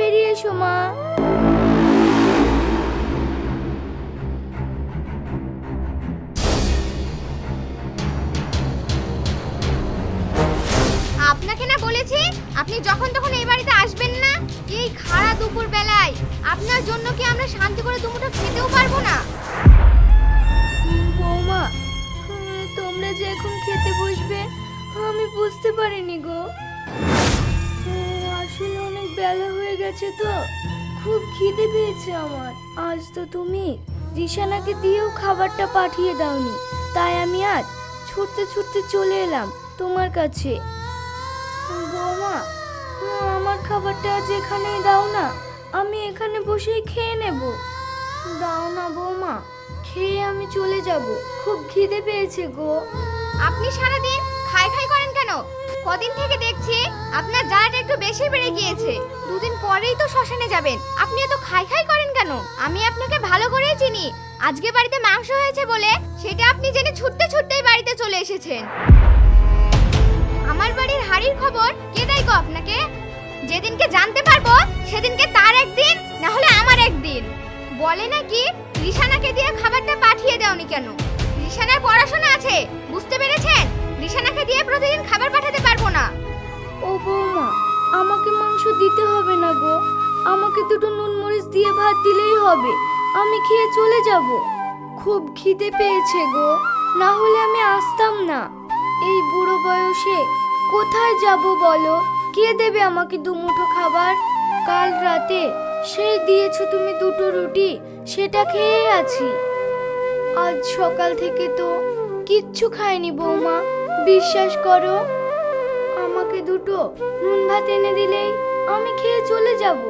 বেরিয়ে এসো মা। আপনাকে না বলেছি, আপনি যখন তখন এই বাড়িতে আসবেন না। এই খাড়া দুপুর বেলায় আপনার জন্য কি আমরা শান্তি করে দুমুঠো খেতেও পারব না? বৌমা, তোমরা যে এখন খেতে বসবে, আমি বুঝতে পারিনি গো। বেলা হয়ে গেছে তো। খুব খিদে পেয়েছে আমার। আজ তো তুমি রিশানাকে দিয়েও খাবারটা পাঠিয়ে দাওনি। তাই আমি আজ ছুটতে ছুটতে চলে এলাম তোমার কাছে। বৌমা আমার খাবারটা আজ এখানেই দাও না। আমি এখানে বসেই খেয়ে নেব। দাও না বৌমা, খেয়ে আমি চলে যাব। খুব খিদে পেয়েছে গো। আপনি সারাদিন কদিন থেকে দেখছি আপনার জ্বালাটা একটু বেশি বেড়ে গিয়েছে। দুদিন পরেই তো শ্মশানে যাবেন। আপনি এত খাই খাই করেন কেন? আমি আপনাকে ভালো করেই চিনি। আজকে বাড়িতে মাংস হয়েছে বলে সেটা আপনি জেনে ছুটতে ছুটতেই বাড়িতে চলে এসেছেন। আমার বাড়ির হাড়ির খবর কে দেয় গো আপনাকে? যেদিনকে জানতে পারব সেদিনকে তার একদিন, না হলে আমার একদিন। বলে নাকি রিশানাকে দিয়ে খাবারটা পাঠিয়ে দেওনি কেন? রিশানার পড়াশোনা আছে, বুঝতে পেরেছেন? রিশানাকে দিয়ে প্রতিদিন খাবার পাঠাতে পারব না। ও বৌমা, আমাকে মাংস দিতে হবে না গো। আমাকে দুটো নুন মরিচ দিয়ে ভাত দিলেই হবে। আমি খেয়ে চলে যাব। খুব খিদে পেয়েছে গো। না হলে আমি আসতাম না। এই বুড়ো বয়সে কোথায় যাব বলো? কে দেবে আমাকে দুমুঠো খাবার? কাল রাতে সেই দিয়েছ তুমি দুটো রুটি, সেটা খেয়ে আছি। আজ সকাল থেকে তো কিচ্ছু খাইনি বৌমা। বিশ্বাস করো আমাকে দুটো নুন ভাত এনে দিলেই আমি খেয়ে চলে যাব।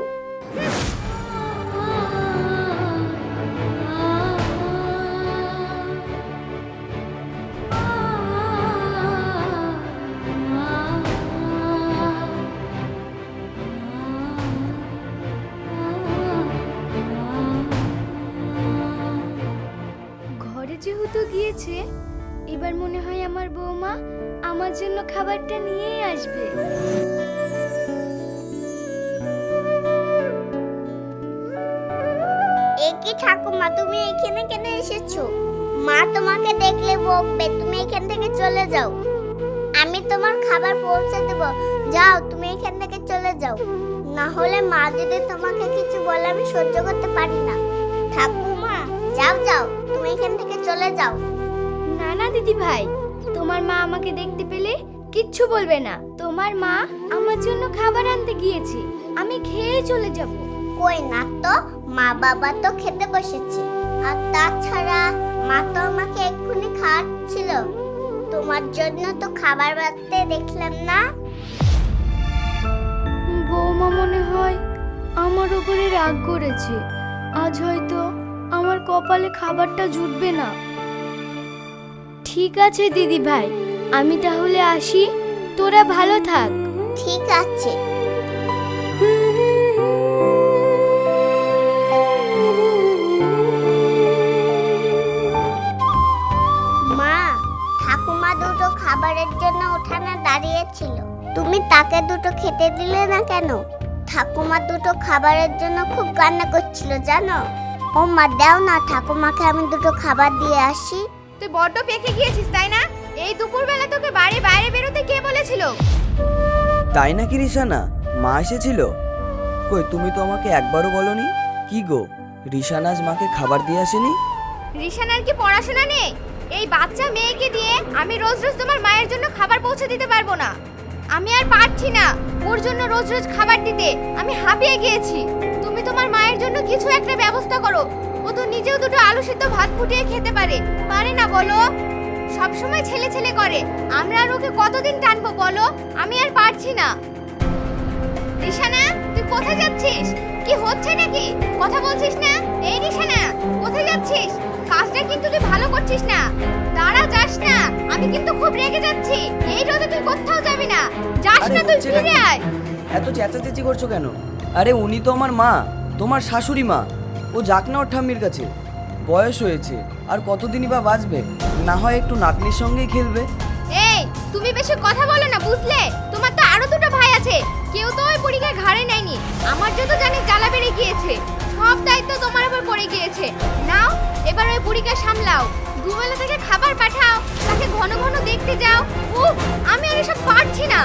আমার জন্য খাবারটা নিয়েই আসবে। একি ঠাকুমা তুমি এখানে কেন এসেছ? মা তোমাকে দেখলে বকবে তুমি এখান থেকে চলে যাও। আমি তোমার খাবার পৌঁছে দেব। যাও তুমি এখান থেকে চলে যাও। না হলে মা যদি তোমাকে কিছু বলে আমি সহ্য করতে পারি না। ঠাকুমা যাও যাও তুমি এখান থেকে চলে যাও। না না দিদি ভাই তোমার মা আমাকে দেখতে পেলে কিচ্ছু বলবে না। তোমার মা আমার জন্য খাবার আনতে গিয়েছে। আমি খেয়ে চলে যাব। কই না তো? মা বাবা তো খেতে বসেছে। আর তাছাড়া মা তো আমাকে এক্ষুনি খাওয়াচ্ছিল। তোমার জন্য তো খাবার বাড়তে দেখলাম না। বৌমা মনে হয় আমার উপরে রাগ করেছে। আজ হয়তো আমার কপালে খাবারটা জুটবে না। ঠিক আছে, দিদি ভাই। আমি তাহলে আসি। তোরা ভালো থাক। ঠিক আছে। মা, ঠাকুমা দুটো খাবারের জন্য উঠানে দাঁড়িয়েছিল। তুমি তাকে দুটো খেতে দিলে না কেন? ঠাকুমা দুটো খাবারের জন্য খুব কান্না করছিল, জানো? ও মা, দাও না, ঠাকুমাকে আমি দুটো খাবার দিয়ে আসি। তুই বড্ড পেকে গিয়েছিস তাই না? এই দুপুরবেলা তোকে বাড়ি বাইরে বেরোতে কে বলেছিল? তাই নাকি রিশানা? মা এসেছিল? কই তুমি তো আমাকে একবারও বলনি? কি গো আজ মাকে খাবার দিয়ে আসেনি? রিশানার কি পড়াশোনা নেই? এই বাচ্চা মেয়েকে দিয়ে আমি রোজ রোজ তোমার মায়ের জন্য খাবার পৌঁছে দিতে পারব না। আমি আর পারছি না ওর জন্য রোজ রোজ খাবার দিতে। আমি হাঁপিয়ে গিয়েছি। তুমি তোমার মায়ের জন্য কিছু একটা ব্যবস্থা করো। ও তো নিজেও দুটো আলু সিদ্ধ ভাত ফুটিয়ে খেতে পারে। পারে না বলো। সব সময় ছেলে ছেলে করে। আমরা আর ওকে কতদিন টানবো বলো? আমি আর পারছি না। রিশানা তুই কোথায় যাচ্ছিস? কি হচ্ছে নাকি? কথা বলছিস না? এই রিশানা কোথায় যাচ্ছিস? কাজটা কিন্তু তুই ভালো করছিস না। দাঁড়া যাস না। আমি কিন্তু খুব রেগে যাচ্ছি। এই রোদে তুই কোথাও যাবি না। যাস আরে না তুই হচ্ছেটা ফিরে কি? আয়। এত চেঁচাচেঁচি করছ কেন? আরে উনি তো আমার মা তোমার শাশুড়ি মা। ও যাক না ওর ঠাম্মির কাছে। বয়স হয়েছে, আর কতদিনই বা বাঁচবে? না হয় একটু নাতনির সঙ্গেই খেলবে। এই, তুমি বেশি কথা বলো না, বুঝলে? তোমার তো আরও দুটো ভাই আছে। কেউ তো ওই পরীক্ষায় ঘাড়ে নেয়নি। আমার যত জানি জ্বালা বেড়ে গিয়েছে। সব দায়িত্ব তোমার উপর পড়ে গিয়েছে। নাও, এবার ওই বুড়িকে সামলাও। দুবেলা থেকে খাবার পাঠাও, তাকে ঘন ঘন দেখতে যাও। উফ, আমি আর এসব পারছি না।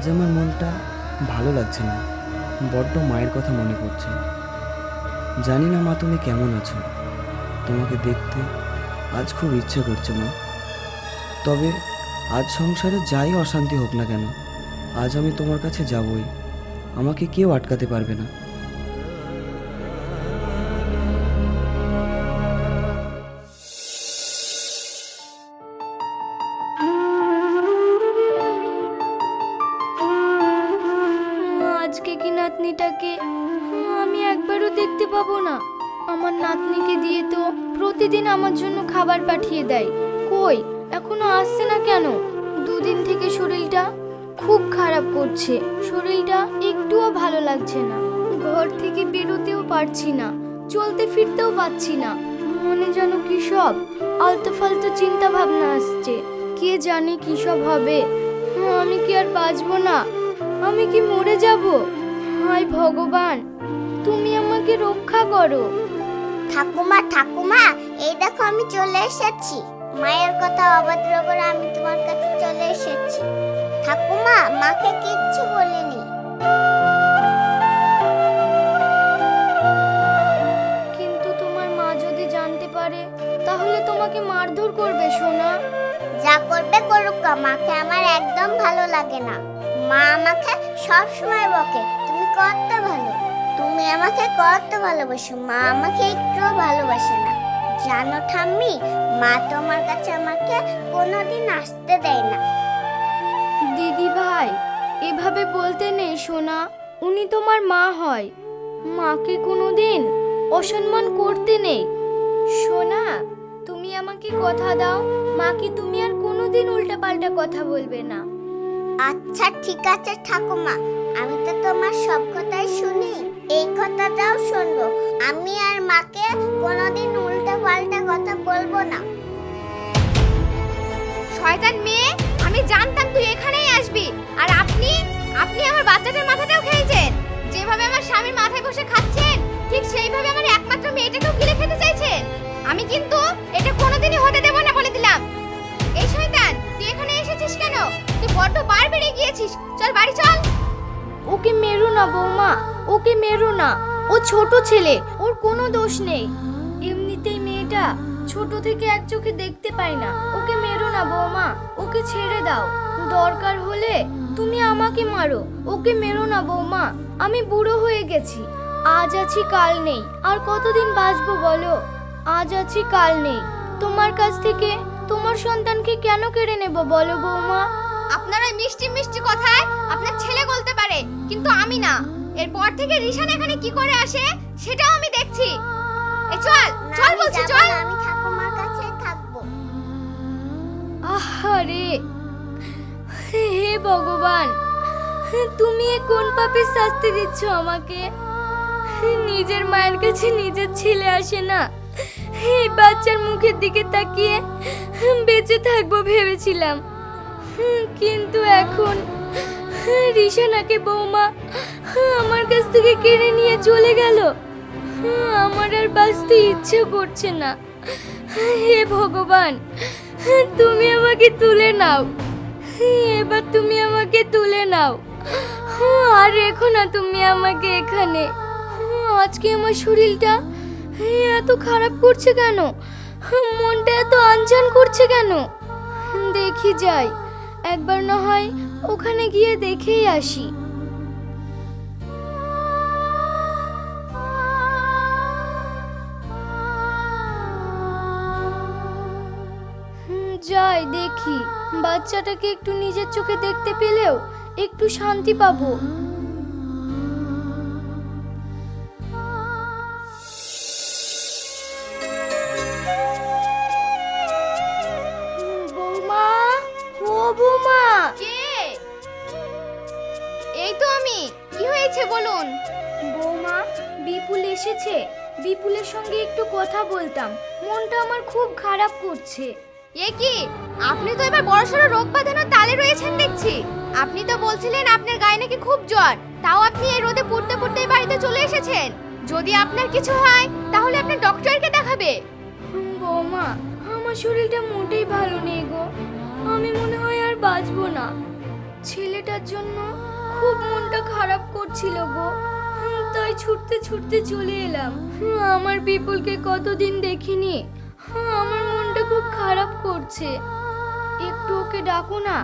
আজ আমার মনটা ভালো লাগছে না, বড্ড মায়ের কথা মনে পড়ছে। জানি না মা তুমি কেমন আছো, তোমাকে দেখতে আজ খুব ইচ্ছে করছে মা। তবে আজ সংসারে যাই অশান্তি হোক না কেন, আজ আমি তোমার কাছে যাবই, আমাকে কেউ আটকাতে পারবে না। নাতনিটাকে, আমি একবারও দেখতে পাবো না। আমার নাতনিকে দিয়ে তো প্রতিদিন আমার জন্য খাবার পাঠিয়ে দেয়। কই, এখনও আসছে না কেন? দুদিন থেকে শরীরটা খুব খারাপ করছে। শরীরটা একটুও ভালো লাগছে না। ঘর থেকে বেরোতেও পারছি না। চলতে ফিরতেও পারছি না। মনে যেন কি সব আলতু ফালতু চিন্তা ভাবনা আসছে। কে জানে কি সব হবে? আমি কি আর বাঁচবো না? আমি কি মরে যাব? হায় ভগবান। তুমি আমাকে রক্ষা করো। ঠাকুমা ঠাকুমা এই দেখো আমি চলে এসেছি। মায়ের কথা অভদ্র করে আমি তোমার কাছে চলে এসেছি। ঠাকুমা মাকে কিচ্ছু বলিনি। কিন্তু তোমার মা যদি জানতে পারে তাহলে তোমাকে মারধর করবে সোনা। যা করবে করুক মাকে আমার একদম ভালো লাগে না। মা আমাকে সব সময় বকে। কত ভালো। তুমি আমাকে কত ভালোবাসো মা আমাকে একটু ভালোবাসে না। জানো ঠাম্মি মা তোমার কাছে আমাকে কোনোদিন আসতে দেয় না। দিদি ভাই এভাবে বলতে নেই সোনা উনি তোমার মা হয়। মাকে কোনোদিন অসম্মান করতে নেই। সোনা তুমি আমাকে কথা দাও মাকে তুমি আর কোনোদিন উল্টাপাল্টা কথা বলবে না। আচ্ছা ঠিক আছে ঠাকুমা। আমি তো তোমার সব কথাই শুনি। এই কথাটাও শুনব। আমি আর মাকে কোনোদিন উল্টা পাল্টা কথা বলব না। শয়তান মেয়ে, আমি জানতাম তুই এখানেই আসবি। আর আপনি? আপনি আমার বাচ্চাটার মাথাটাও খেয়েছেন। যেভাবে আমার স্বামীর মাথায় বসে খাচ্ছেন, ঠিক সেইভাবে আমার একমাত্র মেয়েটাকেও গিলে খেতে চাইছেন। আমি কিন্তু এটা কোনোদিনই হতে দেব না বলে দিলাম। এই শয়তান, তুই এখানে এসেছিস কেন? তুই বড্ড বার বেড়ে গিয়েছিস। চল বাড়ি চল ওকে মেরো না বৌমা, ওকে মেরো না। ও ছোট ছেলে, ওর কোনো দোষ নেই। এমনিতেই মেয়েটা ছোট থেকে এক চোখে দেখতে পায় না। ওকে মেরো না বৌমা, ওকে ছেড়ে দাও। দরকার হলে তুমি আমাকে মারো। ওকে মেরো না বৌমা, আমি বুড়ো হয়ে গেছি। আজ আছি, কাল নেই। আর কতদিন বাঁচবো বলো? আজ আছি, কাল নেই। তোমার কাছ থেকে তোমার সন্তানকে কেন কেড়ে নেব বলো বৌমা? আপনার মিষ্টি মিষ্টি কথায় আপনার ছেলে বলতে পারে কিন্তু আমি না। এরপর থেকে রিশান এখানে কি করে আসে সেটাও আমি দেখছি। এ চল চল বলছি চল। আমি ঠাকুমার কাছে থাকব। আহারে হে ভগবান তুমি এ কোন পাপের শাস্তি দিচ্ছ আমাকে? নিজের মায়ের কাছে নিজের ছেলে আসে না। এই বাচ্চার মুখের দিকে তাকিয়ে বেঁচে থাকব ভেবেছিলাম। কিন্তু এখন রিশানাকে বৌমা আমার কাছ থেকে কেড়ে নিয়ে চলে গেল। আমার আর বাঁচতে ইচ্ছে করছে না। হে ভগবান, তুমি আমাকে তুলে নাও। এবার তুমি আমাকে তুলে নাও। আর রেখো না তুমি আমাকে এখানে। আজকে আমার শরীরটা এত খারাপ করছে কেন? মনটা এত আনচান করছে কেন? দেখি যাই। একবার না হয় ওখানে গিয়ে দেখেই আসি। যাই দেখি। বাচ্চাটাকে একটু নিজের চোখে দেখতে পেলেও একটু শান্তি পাবো। হয়েছে বলুন? বৌমা বিপুল এসেছে। বিপুলের সঙ্গে একটু কথা বলতাম। মনটা আমার খুব খারাপ করছে। এ কি? আপনি তো এবার বড়সড় রোগ বাঁধানোর তালে রয়েছেন দেখছি। আপনি তো বলছিলেন আপনার গায়ে নাকি খুব জ্বর। তাও আপনি এই রোদে পড়তে পড়তেই বাড়িতে চলে এসেছেন। যদি আপনার কিছু হয় তাহলে আপনার ডক্টরকে দেখাবে। বৌমা আমার শরীরটা মোটেই ভালো নেই গো। আমি মনে হয় আর বাঁচবো না। ছেলেটার জন্য খুব মনটা খারাপ করছিল গো। তাই ছুটতে ছুটতে চলে এলাম। আমার বিপুলকে কতদিন দেখিনি। আমার মনটা খুব খারাপ করছে। একটু ওকে ডাকো না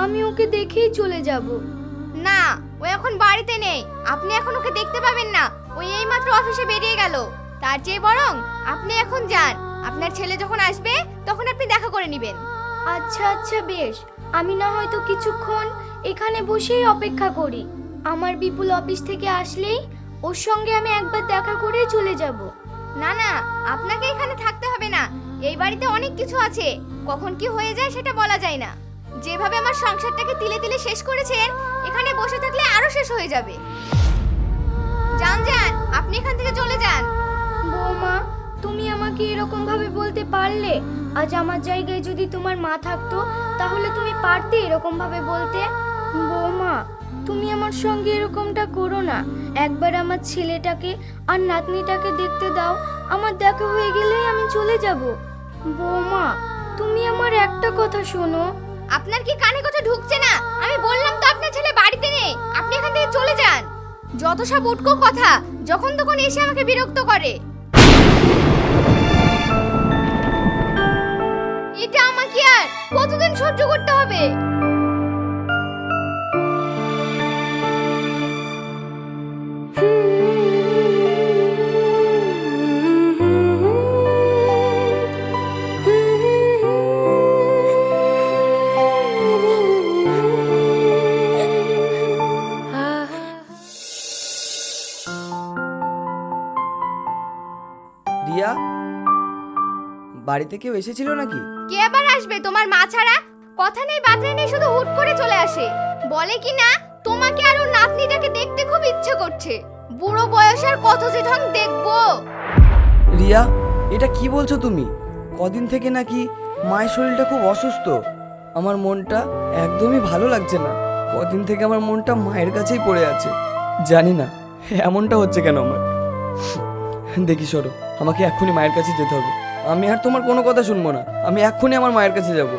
আমি ওকে দেখেই চলে যাব। না ও এখন বাড়িতে নেই। আপনি এখন ওকে দেখতে পাবেন না। ওই এইমাত্র অফিসে বেরিয়ে গেল। তার চেয়ে বরং আপনি এখন যান। আপনার ছেলে যখন আসবে তখন আপনি দেখা করে নেবেন। আচ্ছা আচ্ছা বেশ। আমি না হয়তো কিছুক্ষণ এখানে বসেই অপেক্ষা করি। আমার বিপুল অফিস থেকে আসলেই ওর সঙ্গে আমি একবার দেখা করেই চলে যাব। না না আপনাকে এখানে থাকতে হবে না। এই বাড়িতে অনেক কিছু আছে। কখন কি হয়ে যায় সেটা বলা যায় না। যেভাবে আমার সংসারটাকে তিলে তিলে শেষ করেছেন এখানে বসে থাকলে আরও শেষ হয়ে যাবে। যান যান আপনি এখান থেকে চলে যান। বৌমা তুমি আমাকে এরকম ভাবে বলতে পারলে? আজ আমার জায়গায় যদি তোমার মা থাকতো তাহলে তুমি পারতে এরকম ভাবে বলতে? বৌমা, তুমি আমার সঙ্গে এরকমটা করো না। একবার আমার ছেলেটাকে আর নাতনিটাকে দেখতে দাও। আমার দেখা হয়ে গেলেই আমি চলে যাব। বৌমা, তুমি আমার একটা কথা শোনো। আপনার কি কানে কথা ঢুকছে না? আমি বললাম তো আপনার ছেলে বাড়িতে নেই। আপনি এখান থেকে চলে যান। যত সব উটকো কথা, যখন তখন এসে আমাকে বিরক্ত করে। এটা আমাকে আর কতদিন সহ্য করতে হবে? বাড়িতে কেউ এসেছিল নাকি? কে আবার আসবে? তোমার মা ছাড়া? কথা নেই বার্তা নেই শুধু হুট করে চলে আসে। বলে কি না? তোমাকে আর ওর নাতনিটাকে দেখতে খুব ইচ্ছে করছে। বুড়ো বয়স আর কত যে ঢং দেখব। রিয়া এটা কি বলছো তুমি? কদিন থেকে নাকি মায়ের শরীরটা খুব অসুস্থ? আমার মনটা একদমই ভালো লাগছে না। কদিন থেকে আমার মনটা মায়ের কাছেই পড়ে আছে। জানি না এমনটা হচ্ছে কেন আমার? দেখি সরো আমাকে এক্ষুনি মায়ের কাছে যেতে হবে। আমি আর তোমার কোনো কথা শুনব না। আমি এক্ষুনি আমার মায়ের কাছে যাব।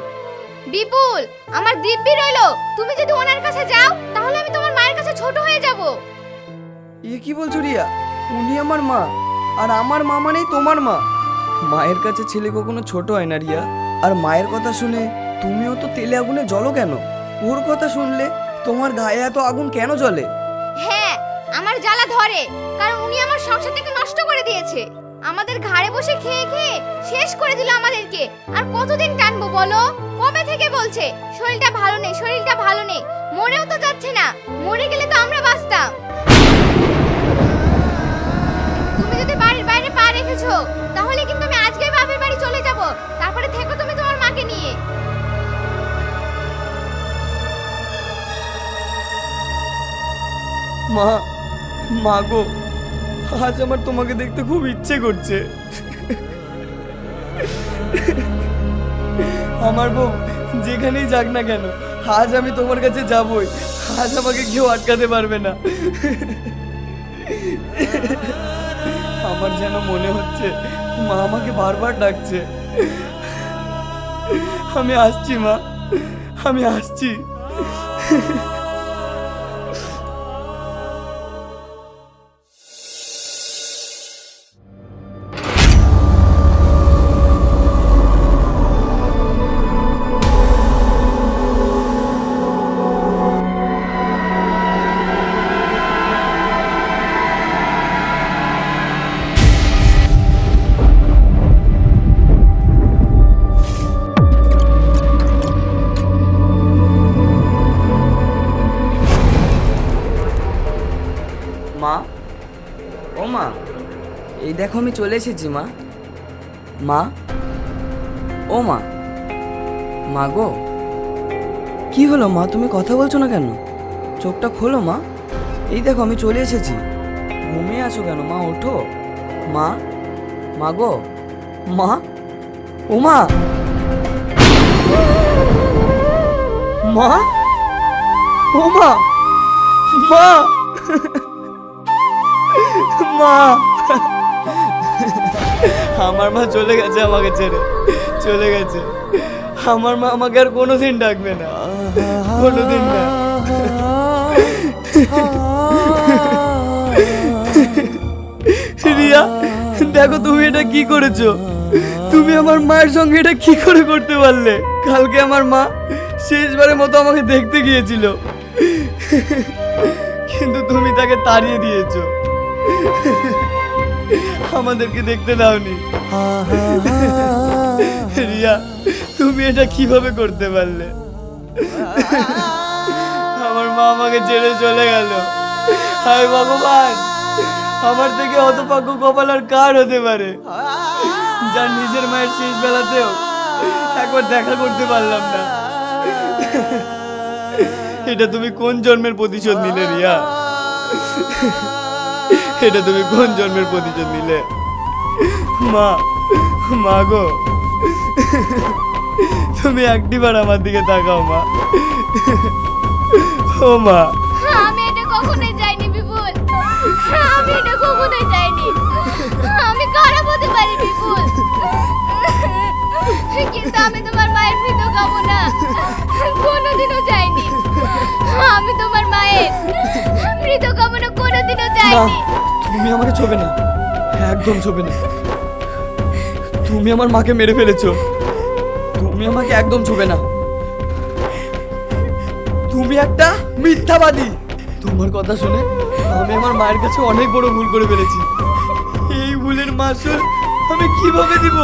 বিপুল আমার দিব্যি রইল। তুমি যদি ওনার কাছে যাও তাহলে আমি তোমার মায়ের কাছে ছোট হয়ে যাব। এ কি বলছো রিয়া? উনি আমার মা আর আমার মা মানেই তোমার মা। মায়ের কাছে ছেলে কখনো ছোট হয় না রিয়া। আর মায়ের কথা শুনে তুমিও তো তেলে আগুনে জ্বলো কেন? ওর কথা শুনলে তোমার গায়ে এত আগুন কেন জ্বলে? হ্যাঁ আমার জ্বালা ধরে কারণ উনি আমার সংসারটাকে নষ্ট করে দিয়েছে। আমাদের ঘাড়ে বসে খেয়ে খেয়ে শেষ করে দিল আমাদেরকে। আর কতদিন টানবো বলো? কবে থেকে বলছে? শরীরটা ভালো নেই, শরীরটা ভালো নেই। মরেও তো যাচ্ছে না। মরে গেলে তো আমরা বাঁচতাম। তুমি যদি বাড়ির বাইরে পা রেখেছো, তাহলে কিন্তু আমি আজকে বাপের বাড়ি চলে যাব। তারপরে থেকো তুমি তোমার মাকে নিয়ে। মা মা গো। আজ আমার তোমাকে দেখতে খুব ইচ্ছে করছে। আমার বউ, যেখানেই যাক না কেন, আজ আমি তোমার কাছে যাবই। আজ আমাকে কেউ আটকাতে পারবে না। আমার যেন মনে হচ্ছে, মা আমাকে বারবার ডাকছে। আমি আসছি, মা। আমি আসছি। মা। ও মা, এই দেখো আমি চলে এসেছি মা। মা, ও মা মা গো। কি হলো মা, তুমি কথা বলছো না কেন? চোখটা খোলো মা। এই দেখো আমি চলে এসেছি। ঘুমিয়ে আছো কেন মা? ওঠো। মা মা গো। মা, ও মা। মা, ও মা মা। মা। আমার মা চলে গেছে আমাকে ছেড়ে। চলে গেছে। আমার মা আমাকে আর কোনোদিন ডাকবে না। কোনোদিন না। রিয়া দেখো তুমি এটা কি করেছ? তুমি আমার মায়ের সঙ্গে এটা কি করে করতে পারলে? কালকে আমার মা শেষবারের মতো আমাকে দেখতে গিয়েছিল। কিন্তু তুমি তাকে তাড়িয়ে দিয়েছ। আমাদেরকে দেখতে দাওনি। রিয়া, তুমি এটা কীভাবে করতে পারলে? আমার মা আমাকে ছেড়ে চলে গেল। হায় ভগবান, আমার থেকে অত পাক্য কপাল আর কার হতে পারে? যার নিজের মায়ের শেষ বেলাতেও একবার দেখা করতে পারলাম না। এটা তুমি কোন জন্মের প্রতিশোধ নিলে, রিয়া? এটা তুমি কোন জন্মের প্রতিশোধ নিলে? মা মা গো। তুমি একটিবার আমার দিকে তাকাও মা। ও মা। আমি এটা কখনোই চাইনি বিপুল। আমি এটা কখনোই চাইনি আমি খারাপ হতে পারি বিপুল। কিন্তু আমি তোমার মায়ের মৃত খাব না কোনোদিনও চাইনি আমি তোমার মায়ের মৃত খাব না কোনোদিনও না চাইনি তুমি আমাকে ছোবে না। একদম ছোবে না। তুমি আমার মাকে মেরে ফেলেছো। তুমি আমাকে একদম ছোবে না। তুমি একটা মিথ্যাবাদী। তোমার কথা শুনে আমি আমার মায়ের কাছে অনেক বড় ভুল করে ফেলেছি। এই ভুলের মাসুল আমি কীভাবে দিব?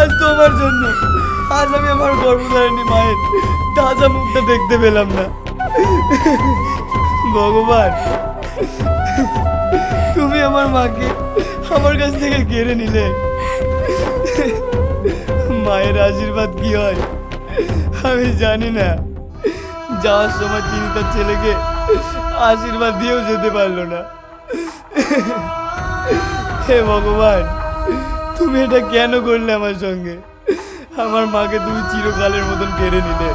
আজ তোমার জন্য। আজ আমি আমার গর্ভধারিণী মায়ের তাজা মুখটা দেখতে পেলাম না। ভগবান। তুমি আমার মাকে আমার কাছ থেকে কেড়ে নিলে। মায়ের আশীর্বাদ কি হয়? আমি জানি না। যাওয়ার সময় তিনি তার ছেলেকে আশীর্বাদ দিয়েও যেতে পারল না। হে ভগবান, তুমি এটা কেন করলে আমার সঙ্গে? আমার মাকে তুমি চিরকালের মতন কেড়ে নিলে।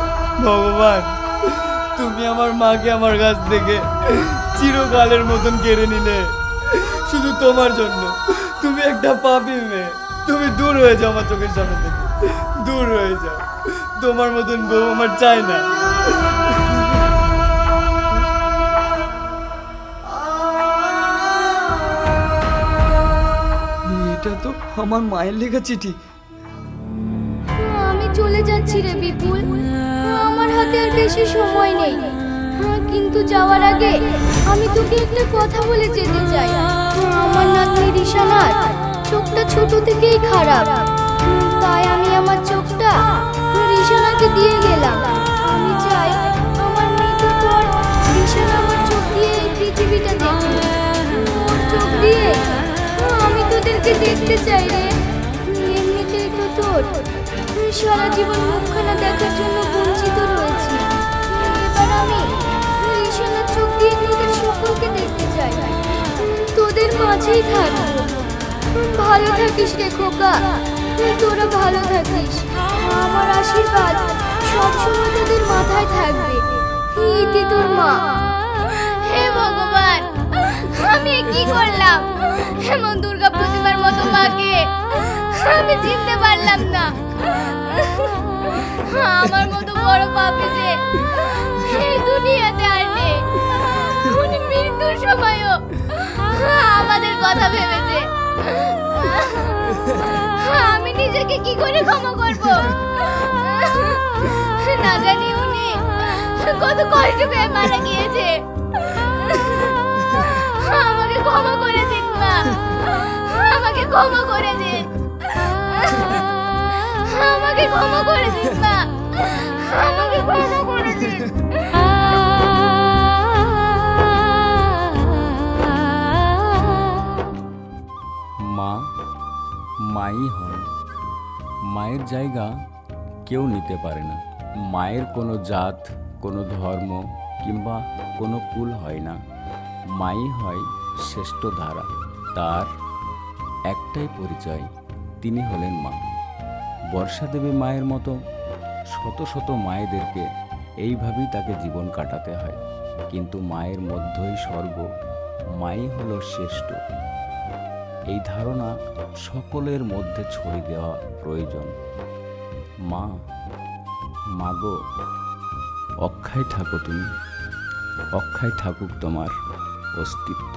ভগবান, তুমি আমার মাকে আমার কাছ থেকে চিরকালের মতন কেড়ে নিলে। শুধু তোমার জন্য। তুমি একটা পাপি মেয়ে। তুমি দূর হয়ে যাও আমার চোখের সামনে থেকে। দূর হয়ে যাও। তোমার মতন বউ আমার চাই না। এটা তো আমার মায়ের লেখা চিঠি। আমি চলে যাচ্ছি রে বিপুল। আমার হাতে আর বেশি সময় নেই। কিন্তু যাওয়ার আগে আমি তোকে একটা কথা বলে যেতে চাই। আমার নাতনি রিশানার চোখটা ছোট থেকেই খারাপ। তাই আমি আমার চোখটা রিশানাকে দিয়ে গেলাম। আমি চাই আমার পর রিশানা আমার চোখ দিয়ে এই পৃথিবীটা ওর চোখ দিয়ে আমি তোদেরকে দেখতে চাই রে। এমনিতেই তো তোর সারা জীবন মুখখানা দেখার জন্য বঞ্চিত রয়েছি। আমি। ঋষানার চোখ দিয়ে তোদের সকলকে দেখতে চাই। তোদের মাঝেই থাকব। ভালো থাকিস রে খোকা। তোরা ভালো থাকিস। আমার আশীর্বাদ সবসময় তোদের মাথায় থাকবে। ইতি তোর মা। হে ভগবান, আমি কি করলাম? এমন দুর্গা প্রতিমার মতো মাকে আমি চিনতে পারলাম না। আমার মতো বড় পাপি যে এই দুনিয়াতে আর নেই। উনি মৃত্যুর সময়ও আমাদের কথা ভেবেছে। আমি নিজেকে কি করে ক্ষমা করব? না জানি উনি কত কষ্ট পেয়ে মারা গিয়েছে। আমাকে ক্ষমা করে দিন মা। আমাকে ক্ষমা করে দিন। আমাকে ক্ষমা করে দিন মা। আমাকে ক্ষমা করে দিন। মা, মাই হন। মায়ের জায়গা কেউ নিতে পারে না। মায়ের কোনো জাত, কোনো ধর্ম কিংবা কোনো কুল হয় না। মাই হয় শ্রেষ্ঠ ধারা। তার একটাই পরিচয়, তিনি হলেন মা। বর্ষা দেবী মায়ের মতো শত শত মায়েদেরকে এইভাবেই তাকে জীবন কাটাতে হয়। কিন্তু মায়ের মধ্যেই স্বর্গ, মাই হলো শ্রেষ্ঠ। এই ধারণা সকলের মধ্যে ছড়িয়ে দেওয়া প্রয়োজন। মা, মাগো, অক্ষয় থাকো তুমি, অক্ষয় থাকুক তোমার অস্তিত্ব।